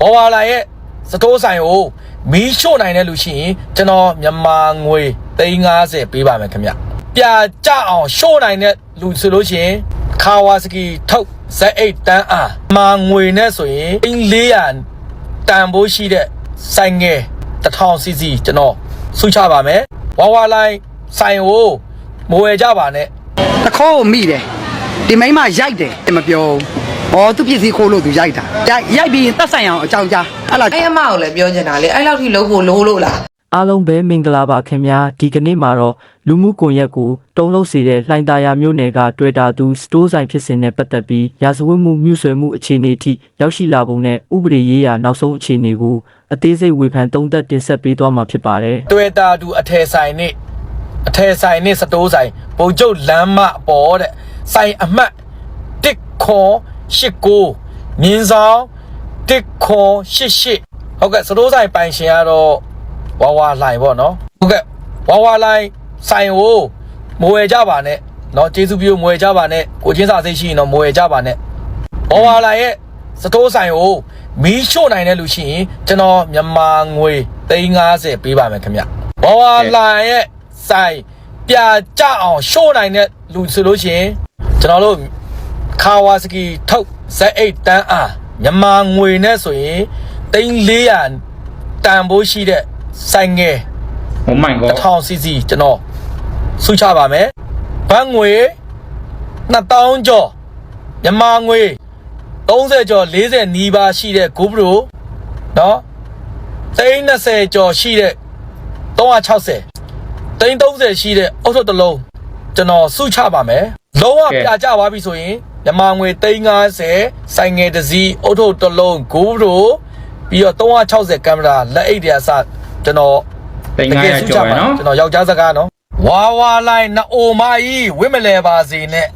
ဘောဝါလာရဲ့စတိုးဆိုင်ကိုမီးရှို့နိုင်တဲ့လူရှိရင်ကျွန်တော်မြန်မာငွေ350ပေးပါမယ်ခင်ဗျပြကြအောင်ရှို့နိုင်တဲ့လူဆိုလို့ရှိရင်ခါဝါစကီထုတ် Z8 တန်းအားမာငွေနဲ့ဆိုရင်400တန်ဖိုးရှိတဲ့ဆိုင်ငယ်1000 cc ကျွန်တော်ဆုချပါမယ်ဝါဝါလိုင်းဆိုင်ကိုမဝယ်ကြပါနဲ့တခေါကိုမိတယ်ဒီမိန်းမရိုက်တယ်တမပြောဘူး ဩသူပစ္စည်းခိုးလို့သူရိုက်တာရိုက်ရိုက်ပြီးရင်တက်ဆိုင်အောင်အကြောင်းကြားအဲ့လားအဲ့အမကိုလည်းပြောချင်တာလေအဲ့လောက်ထိလုံးဖို့လိုလို့လားအားလုံးပဲမင်္ဂလာပါခင်ဗျာဒီကနေ့မှာတော့လူမှုကွန်ရက်ကိုတုံးလုံးစေတဲ့လှိုင်းသားရမျိုးနယ်ကတွေ့တာသူစတိုးဆိုင်ဖြစ်စဉ်နဲ့ပတ်သက်ပြီးရာဇဝတ်မှုမြှုဆွဲမှုအခြေအနေအထိရောက်ရှိလာပုံနဲ့ဥပဒေရေးရာနောက်ဆုံးအခြေအနေကိုအသေးစိတ်ဝေဖန်သုံးသပ်တင်ဆက်ပေးသွားမှာဖြစ်ပါတယ်တွေ့တာတူအထယ်ဆိုင်နဲ့အထယ်ဆိုင်နဲ့စတိုးဆိုင်ဘုံကျုပ်လမ်းမအပေါ်တဲ့ဆိုင်အမှတ်1ခွန် 89မြင်းဆောင်တစ်ခွန်88ဟုတ်ကဲ့စတိုးဆိုင်ပိုင်ရှင်ကတော့ဝါဝါလိုင်ပေါ့နော်ဟုတ်ကဲ့ဝါဝါလိုင်ဆိုင်ကိုမွေကြပါနဲ့နော်ကျေးဇူးပြုမွေကြပါနဲ့ကိုချင်းစာစိတ်ရှိရင်တော့မွေကြပါနဲ့ဝါဝါလိုင်ရဲ့စတိုးဆိုင်ကိုမီးရှို့နိုင်တဲ့လူရှိရင်ကျွန်တော်မြန်မာငွေ350ပေးပါမယ်ခင်ဗျဝါဝါလိုင်ရဲ့ဆိုင်ပြကြအောင်ရှို့နိုင်တဲ့လူဆိုလို့ရှိရင်ကျွန်တော်တို့ ခါဝါစကီထုတ် Z8 တန်းအားမြန်မာငွေနဲ့ဆိုရင်3400တန်ဖိုးရှိတဲ့ဆိုင်ငယ် Oh my god 1000 cc ကျွန်တော်ဆုချပါမယ်ဘတ်ငွေ2000ကျော်မြန်မာငွေ30ကျော်40နီးပါးရှိတဲ့ GoPro เนาะ30ကျော်ရှိတဲ့360 30ရှိတဲ့အုတ်ထုပ်တစ်လုံးကျွန်တော်စုချပါမယ်လုံးဝပြကြသွားပြီဆိုရင် မြန်မာငွေ350ဆိုင်ငယ်တစ်စီးအုတ်ထုပ်တစ်လုံး GoPro ပြီးတော့360ကင်မရာလက်အိတ်တွေအစကျွန်တော်တိန်900ကျော်ရယ်နော်ကျွန်တော်ယောက်ျားစကားနော်ဝါဝါလိုက်နအိုမကြီးဝိမလဲပါစေနဲ့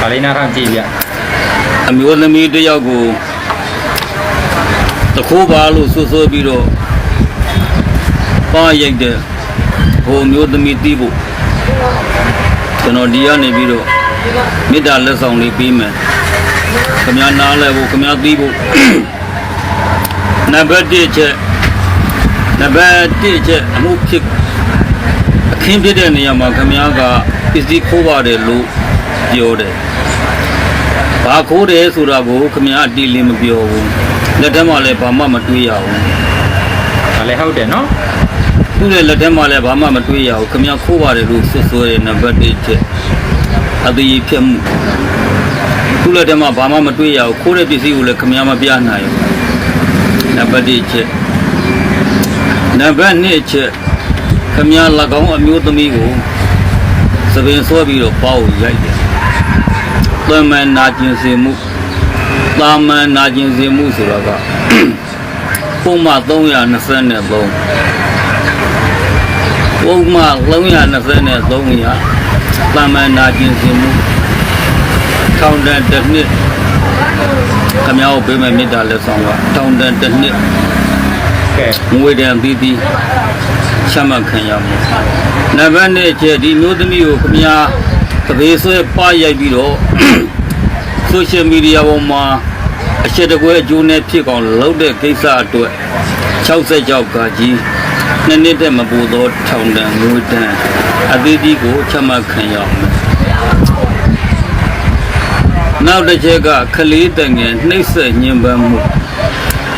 ဗာလေးနာထောင်ကြည့်ပြအမျိုးသမီးတစ်ယောက်ကိုတခိုးပါလို့ဆွဆွဲပြီးတော့ပါရိုက်တဲ့ဟိုအမျိုးသမီးတီးဖို့ ကျွန်တော်ဒီကနေပြီးတော့မေတ္တာလက်ဆောင်လေးပေးမယ်ခမည်းနားလဲဖို့ခမည်းတီးဖို့နံပါတ်1ချက်နံပါတ်1ချက်အမှုဖြစ်အခင်းဖြစ်တဲ့နေရာမှာခမည်းကပစ္စည်းခိုးပါတယ်လို့ပြောတယ်ဘာခိုးတယ်ဆိုတာကိုခမရအတိလေးမပြောဘူးလက်ထက်မှာလည်းဘာမှမတွေးရဘူးဗာလေးဟုတ်တယ်နော် သူ့ရဲ့လက်ထက်မှာလည်းဘာမှမတွေးရဘူးခမရခိုးပါတယ်လို့ဆွဆွဲတဲ့နံပါတ်1ချက်အသေးဖြစ်မှုသူ့လက်ထက်မှာဘာမှမတွေးရဘူးခိုးတဲ့ပစ္စည်းကိုလည်းခမရမပြနိုင်ဘူးနံပါတ်1ချက်နံပါတ်2ချက်ခမရ၎င်းအမျိုးသမီးကိုသပင်ဆွဲပြီးတော့ပေါ့ရိုက်တယ်သမန်နာကျင်စေမှုတာမန်နာကျင်စေမှုဆိုတာကပုံမှန်323 ပုံမှန်323ရာတာမန်နာကျင်စေမှုထောင်တန်တစ်နှစ်ခမောက်ပေးမဲ့မေတ္တာလက်ဆောင်ကထောင်တန်တစ်နှစ်ကဲငွေတန်ပြီးပြီးချမှတ်ခံရမှုနံပါတ်1ချက်ဒီမျိုးသမီးကိုခမညာတပေဆွဲပါရိုက်ပြီးတော့ဆိုရှယ်မီဒီယာပေါ်မှာအချက်တကွဲအကျိုးနဲ့ဖြစ်ကောင်လုပ်တဲ့ကိစ္စအတွက်66ကကြီး နှစ်နှစ်တည်းမပူသောထောင်ဒဏ်ငွေဒဏ်အသေးသေးကိုချမှတ်ခံရအောင်နောက်တစ်ချက်ကခလေးတငယ်နှိမ့်ဆက်ညှဉ်းပန်းမှု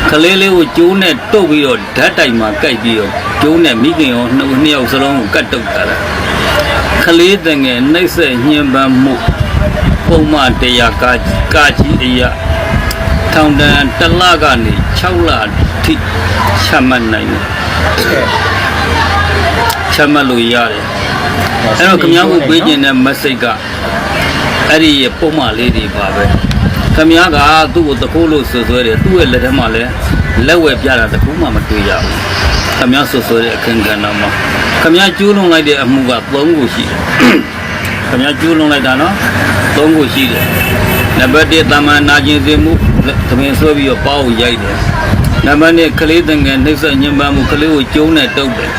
ခလေးလေးကိုကျိုးနဲ့တုတ်ပြီးတော့ဓာတ်တိုင်မှာကိုက်ပြီးတော့ကျိုးနဲ့မိခင်ရောနှစ်ဦးနှစ်ယောက်စလုံးကိုကတ်တုတ်တာလားခလေးတငယ်နှိမ့်ဆက်ညှဉ်းပန်းမှုပုံမှန်တရားကာကာကြီးအရာထောင်တန်တစ်လကနေ6လ ထိချမှတ်နိုင်တယ်ချမှတ်လို့ရတယ်အဲ့တော့ခင်ဗျားကိုပေးခြင်းတဲ့ message ကအဲ့ဒီပုံမှန်လေးတွေပါပဲခင်ဗျားကသူ့ကိုတခိုးလို့ဆွဆွဲတယ်သူ့ရဲ့လက်ထက်မှာလည်းလက်ဝဲပြတာတခိုးမှမတွေ့ရဘူးခင်ဗျားဆွဆွဲတဲ့အခင်းကဏ္ဍမှာခင်ဗျားကျူးလွန်လိုက်တဲ့အမှုက၃ခုရှိတယ်ခင်ဗျားကျူးလွန်လိုက်တာနော်၃ခုရှိတယ်နံပါတ်၁တာမန်နာကျင်စေမှုသမင်ဆွဲပြီးတော့ပေါအောင်ရိုက်တယ် နံပါတ်2ကလေးတငယ်နှိမ့်ဆက်ညှဉ်းပန်းမှုကလေးကိုကျုံးနဲ့တုပ်တယ်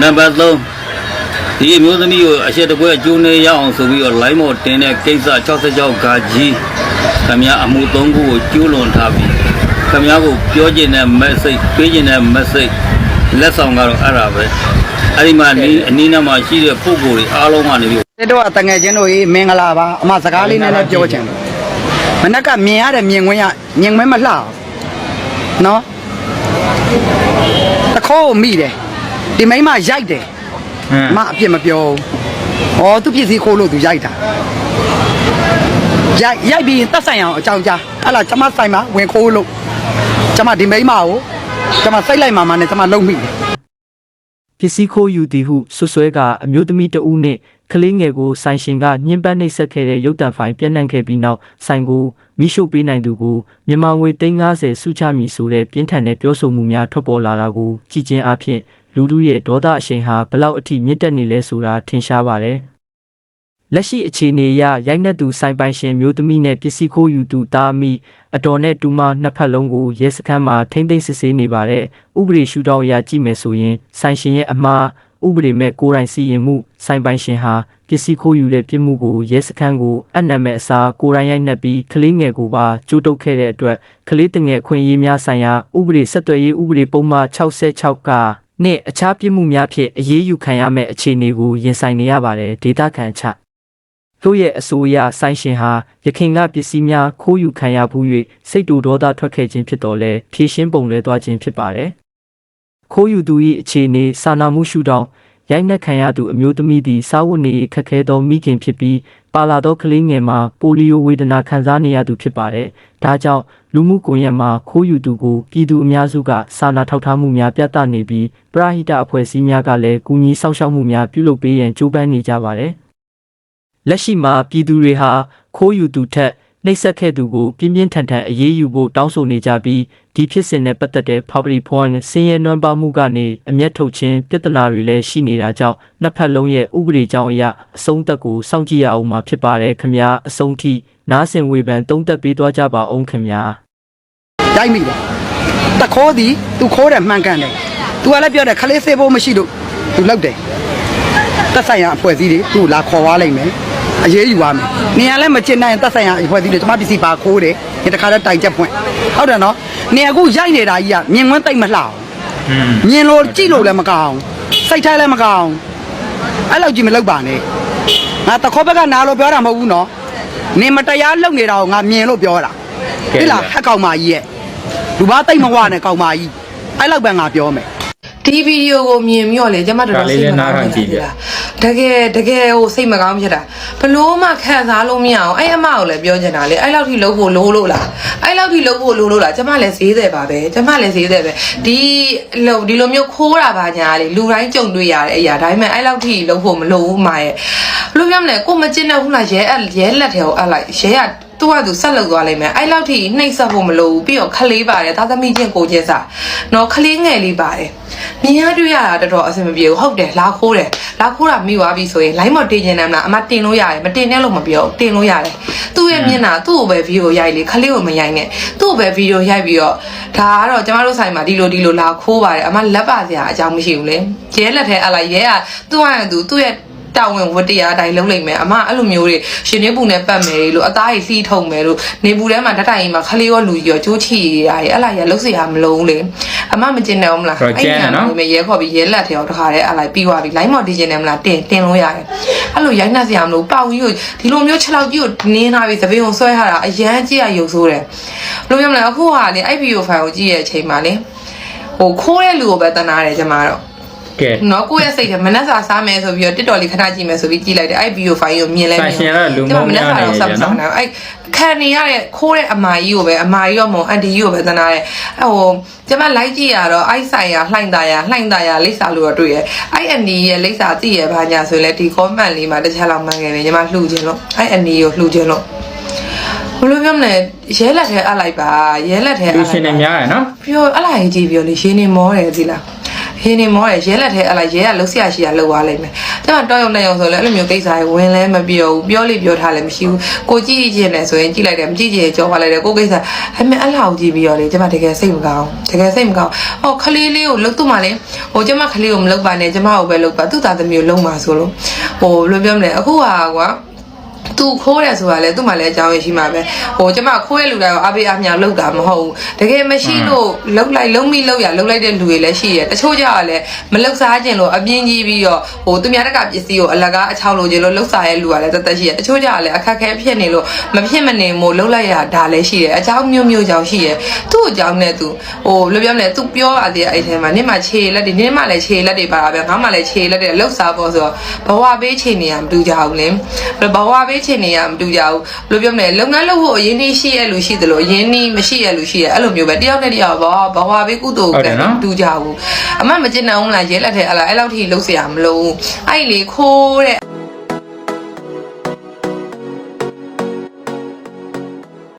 နံပါတ်3ဒီအမျိုးသမီးကိုအချက်တကွဲအကျိုးနဲ့ရအောင်ဆိုပြီးတော့ line မော်တင်တဲ့ကိစ္စ66ဂါကြီးခင်ဗျာအမှု၃ခုကိုကျူးလွန်ထားပြီးခင်ဗျားကိုပြောချင်တဲ့ message ပေးချင်တဲ့ message လက်ဆောင်ကတော့အဲ့ဒါပဲအဲ့ဒီမှာဒီအနည်းနားမှာရှိတဲ့ပုံကိုယ်တွေအားလုံးကနေပြီးတဲ့တော့တငယ်ချင်းတို့ကြီးမင်္ဂလာပါအမစကားလေးနည်းနည်းပြောချင်တယ်မနက်ကမြင်ရတဲ့မြင်ကွင်းရမြင်ကွင်းမလှအောင် နော်တခိုးကိုမိတယ်ဒီမိန်းမရိုက်တယ်ဟမ်အမအပြစ်မပြောဘူးဩသူပစ္စည်းခိုးလို့သူရိုက်တာရိုက်ရိုက်ပြီးရင်တက်ဆိုင်အောင်အကြောင်းကြားအဲ့လားကျမဆိုင်မှာဝင်ခိုးလို့ကျမဒီမိန်းမကိုကျမစိတ်လိုက်မှမှနဲ့ကျမလုံမိတယ်ပစ္စည်းခိုးယူသည်ဟုဆွဆွဲကအမျိုးသမီးတဦးနှင့် ကလေးငယ်ကိုဆိုင်ရှင်ကညှဉ်းပန်းနှိပ်စက်ခဲ့တဲ့ရုပ်တံဖိုင်ပြန့်နှံ့ခဲ့ပြီးနောက်ဆိုင်ကိုမိရှုပေးနိုင်သူကိုမြန်မာငွေ350စုချမည်ဆိုတဲ့ပြင်းထန်တဲ့ပြောဆိုမှုများထွက်ပေါ်လာတာကိုကြည်ချင်းအဖြစ်လူလူရဲ့ဒေါသအရှိန်ဟာဘလောက်အထိမြင့်တက်နေလဲဆိုတာထင်ရှားပါတယ်လက်ရှိအခြေအနေအရရိုက်နှက်သူဆိုင်ပိုင်ရှင်မျိုးသမီးနဲ့ပစ္စည်းခိုးယူသူတာအမိအတော်နဲ့တူမနှစ်ဖက်လုံးကိုရဲစခန်းမှာထိမ့်သိမ်းစစ်ဆေးနေပါတယ်ဥပဒေရှုထောင့်အရကြည့်မယ်ဆိုရင်ဆိုင်ရှင်ရဲ့အမှား ဥပဒေမဲ့ကိုယ်တိုင်စီရင်မှုဆိုင်ပိုင်ရှင်ဟာပစ္စည်းခိုးယူတဲ့ပြစ်မှုကိုရဲစခန်းကိုအနံ့မဲ့အစားကိုယ်တိုင်ရိုက်နှက်ပြီးကလေးငယ်ကိုပါကြိုးတုပ်ခဲ့တဲ့အတွက်ကလေးတငယ်အခွင့်အရေးများဆိုင်ရာဥပဒေဆက်သွယ်ရေးဥပဒေပုံမှန်66ကနဲ့အခြားပြစ်မှုများဖြင့်အရေးယူခံရမယ့်အခြေအနေကိုရင်ဆိုင်နေရပါတယ်ဒေတာခန်ချတို့ရဲ့အဆိုအရဆိုင်ရှင်ဟာရခိုင်ကပစ္စည်းများခိုးယူခံရမှု၍စိတ်တူဒေါသထွက်ခဲ့ခြင်းဖြစ်တော်လဲဖြည့်ရှင်းပုံလဲသွားခြင်းဖြစ်ပါတယ်။ ခိုးယူသူ၏အခြေအနေစာနာမှုရှုထောင့်ရိုက်နှက်ခံရသူအမျိုးသမီးသည်စာဝတ်နေရေးခက်ခဲသောမိခင်ဖြစ်ပြီးပါလာသောကလေးငယ်မှာပိုလီယိုဝေဒနာခံစားနေရသူဖြစ်ပါတယ်။ဒါကြောင့်လူမှုကွန်ရက်မှာခိုးယူသူကိုပြည်သူအများစုကစာနာထောက်ထားမှုများပြသနေပြီးပရဟိတအဖွဲ့အစည်းများကလည်းကူညီစောင့်ရှောက်မှုများပြုလုပ်ပေးရန်ကြိုးပမ်းနေကြပါတယ်။လက်ရှိမှာပြည်သူတွေဟာခိုးယူသူထက် နှိပ်စက်ခဲ့သူကိုပြင်းပြင်းထန်ထန်အရေးယူဖို့တောင်းဆိုနေကြပြီးဒီဖြစ်စဉ်နဲ့ပတ်သက်တဲ့ public point ဆင်းရဲနွမ်းပါမှုကနေအမျက်ထုတ်ခြင်းပြဿနာတွေလည်းရှိနေတာကြောင့်နှစ်ဖက်လုံးရဲ့ဥပဒေကြောင်းအရအဆုံးသက်ကိုစောင့်ကြည့်ရအောင်မှာဖြစ်ပါတယ်ခင်ဗျာအဆုံးထိနားဆင်ဝေဖန်သုံးသက်ပေးသွားကြပါအောင်ခင်ဗျာရိုက်မိတယ်တခိုးသည်သူခိုးတယ်မှန်ကန်တယ်သူကလည်းပြောတယ်ခလေးစေးဖို့မရှိလို့သူလောက်တယ်တက်ဆိုင်ရာအဖွဲ့အစည်းတွေသူ့ကိုလာခေါ်သွားလိုက်မယ် အရေးယူရမယ်နေရာလည်းမချင်နိုင်ရင်တက်ဆိုင်ရာအဖွဲ့အစည်းတွေကျမပစ္စည်းပါခိုးတယ်ဒီတခါတော့တိုင်ချက်ဖွင့်ဟုတ်တယ်နော်နေအခုရိုက်နေတာကြီးကမြင်ကွင်းတိတ်မလှအောင်ဟမ်မြင်လို့ကြည့်လို့လည်းမကောင်းစိတ်ထဲလည်းမကောင်းအဲ့လောက်ကြီးမလုပ်ပါနဲ့ငါတခေါဘက်ကနားလို့ပြောတာမဟုတ်ဘူးနော်နေမတရားလုပ်နေတာကိုငါမြင်လို့ပြောတာဟဲ့လားဟက်ကောင်မကြီးရဲ့လူဘာတိတ်မဝနဲ့ကောင်မကြီးအဲ့လောက်ပဲငါပြောမယ်ဒီဗီဒီယိုကိုမြင်ပြီးတော့လေကျမတော်တော်စိတ်မကောင်းဖြစ်တာ တကယ်တကယ်ဟိုစိတ်မကောင်းဖြစ်တာဘလို့မှခံစားလို့မရအောင်အဲ့အမကိုလည်းပြောချင်တာလေအဲ့လောက်ထိလှုပ်ဖို့လိုလို့လားအဲ့လောက်ထိလှုပ်ဖို့လိုလို့လားကျမလည်းဈေးတယ်ပါပဲကျမလည်းဈေးတယ်ပဲဒီလိုဒီလိုမျိုးခိုးတာပါညာလေလူတိုင်းကြုံတွေ့ရတဲ့အရာဒါပေမဲ့အဲ့လောက်ထိလှုပ်ဖို့မလိုဘူးမရဲ့ဘလို့ပြောမလဲကိုမကျင်တဲ့ဘူးလားရဲအရဲလက်ထဲကိုအပ်လိုက်ရဲက သူကသူဆက်လုပ်သွားလိမ့်မယ်အဲ့လောက်ထိနှိမ့်ဆက်ဖို့မလိုဘူးပြီးတော့ခလေးပါတယ်သားသမီးချင်းကိုချင်းစားနော်ခလေးငယ်လေးပါတယ်မြင်ရတွေ့ရတာတော်တော်အဆင်မပြေဘူးဟုတ်တယ်လာခိုးတယ်လာခိုးတာမိသွားပြီဆိုရင် line မတင်ကျင်တယ်မလားအမတင်လို့ရတယ်မတင်နဲ့လို့မပြောတင်လို့ရတယ်သူ့ရဲ့မျက်နှာသူ့ကိုပဲဗီဒီယိုရိုက်လေခလေးကိုမရိုက်နဲ့သူ့ကိုပဲဗီဒီယိုရိုက်ပြီးတော့ဒါကတော့ကျမတို့ဆိုင်မှာဒီလိုဒီလိုလာခိုးပါတယ်အမလက်ပါစရာအကြောင်းမရှိဘူးလေရဲလက်ထဲအလိုက်ရဲကသူ့ဟာသူသူ့ရဲ့ တာဝန်ဝတ္တရားတိုင်းလုံးလိုက်မယ်အမအဲ့လိုမျိုးတွေရှင်နေပူနဲ့ပတ်မယ်လို့အသားကြီးလှီးထုံမယ်လို့နေပူထဲမှာဓာတ်တိုင်ကြီးမှာခလေးရောလူကြီးရောကျိုးချီရတာကြီးအဲ့လားရလုံးစရာမလုံးလေအမမကျင်တယ်မလားအဲ့ညာနော်မရဲခေါ်ပြီးရဲလက်ထဲအောင်တခါတည်းအဲ့လိုက်ပြီးသွားပြီလိုင်းမော်တည်ကျင်တယ်မလားတင်တင်လို့ရတယ်အဲ့လိုရိုက်နှက်စရာမလိုပေါင်ကြီးကိုဒီလိုမျိုးခြေလောက်ကြီးကိုနင်းလာပြီးသပင်းကိုဆွဲရတာအရန်ကြည့်ရရုပ်ဆိုးတယ်ဘယ်လိုပြောမလဲအခုဟာလေ IP ကို file ကိုကြည့်ရတဲ့အချိန်မှာလေဟိုခိုးတဲ့လူကိုပဲတနာတယ်ကျမတော့ ကဲနော်ကိုယ့်ရဲ့စိတ်ထဲမနှက်စာစားမယ်ဆိုပြီးတော့တစ်တော်လေးခဏကြည့်မယ်ဆိုပြီးကြည့်လိုက်တယ်အဲ့ဗီဒီယိုဖိုင်ကိုမြင်လဲဆိုင်ရှင်ကလူမုံများနေစတယ်မ်းနော်စားအဲ့ခံနေရတဲ့ခိုးတဲ့အမာကြီးကိုပဲအမာကြီးရောမဟုတ်အန်တီကြီးကိုပဲသနာတယ်အဲ့ဟိုကျမလိုက်ကြည့်ရတော့အိုက်ဆိုင်ရလှိုင်သားရလှိုင်သားရလိပ်စာလို့တော့တွေ့ရအဲ့အန်ဒီရဲ့လိပ်စာကြည့်ရပါညာဆိုရင်လည်းဒီ comment လေးမှာတစ်ချက်လောက်မှန်ခဲ့တယ်ညီမလှူခြင်းလို့အဲ့အန်ဒီကိုလှူခြင်းလို့ဘယ်လိုပြောမလဲရဲလက်ထဲအပ်လိုက်ပါရဲလက်ထဲအပ်လူလိုက်ရှင်တွေများရယ်နော်ပြောအလိုက်ကြည့်ပြောလေရှင်းနေမောတယ်ဒီလား ဟင်းနေမောတယ်ရဲလက်ထဲအလိုက်ရဲကလှုပ်ရှားရှိရလှုပ်သွားလိုက်မယ်ကျမတောင်းရုံနဲ့ရုံဆိုလဲအဲ့လိုမျိုးကိစ္စတွေဝင်လဲမပြောဘူးပြောလိပြောထားလည်းမရှိဘူးကိုကြည့်ကြည့်နေဆိုရင်ကြည့်လိုက်တယ်မကြည့်ကြည့်ကြောသွားလိုက်တယ်ကိုကိစ္စအဲ့မဲ့အဲ့လောက်ကြည့်ပြီးတော့လေကျမတကယ်စိတ်မကောင်းတကယ်စိတ်မကောင်းဟောခလေးလေးကိုလှုပ်သူ့မှလေဟိုကျမခလေးကိုမလှုပ်ပါနဲ့ကျမကိုပဲလှုပ်ပါသူ့သားသမီးကိုလှုပ်မှာဆိုလို့ဟိုဘယ်လိုပြောမလဲအခုဟာကွာ သူခိုးတယ်ဆိုတာလေသူ့မှာလည်းအကြောင်းရရှိမှာပဲဟိုကျမခိုးတဲ့လူတိုင်းကိုအပေးအမြလောက်တာမဟုတ်ဘူးတကယ်မရှိလို့လောက်လိုက်လုံးမိလောက်ရလောက်လိုက်တဲ့လူတွေလည်းရှိတယ်တချို့ကြတော့လည်းမလောက်စားခြင်းလို့အပြင်းကြီးပြီးတော့ဟိုသူများတက်ကပစ္စည်းကိုအလကားအချောက်လို့ခြင်းလို့လောက်စားရဲ့လူကလည်းတသက်ရှိတယ်တချို့ကြတော့လည်းအခက်ခဲဖြစ်နေလို့မဖြစ်မနေမို့လောက်လိုက်ရဒါလည်းရှိတယ်အကြောင်းမျိုးမျိုးကြောင့်ရှိတယ်သူ့အကြောင်းနဲ့သူဟိုလိုပြောမလဲသူပြောပါသေးတယ်အဲ့ထဲမှာနင့်မှာခြေလက်တွေနင့်မှာလည်းခြေလက်တွေပါတာပဲငါမှလည်းခြေလက်တွေလောက်စားဖို့ဆိုတော့ဘဝဘေးခြေနေရမတူကြဘူးလေဘဝဘေးခြေနေရမတူကြဘူးလိုပြောမလဲလုပ်ငန်းလုပ်ဖို့အရင်နှီးရှိရလူရှိသလိုအရင်နှီးမရှိရလူရှိရအဲ့လိုမျိုးပဲတယောက်နဲ့တယောက်ဘဝဘဝဘေးကုသိုလ်ကံမတူကြဘူးအမမကျင်နိုင်ဘူးလားရဲလက်ထဲအလားအဲ့လောက်ထိလှုပ်เสียရမလို့အဲ့လေခိုးတဲ့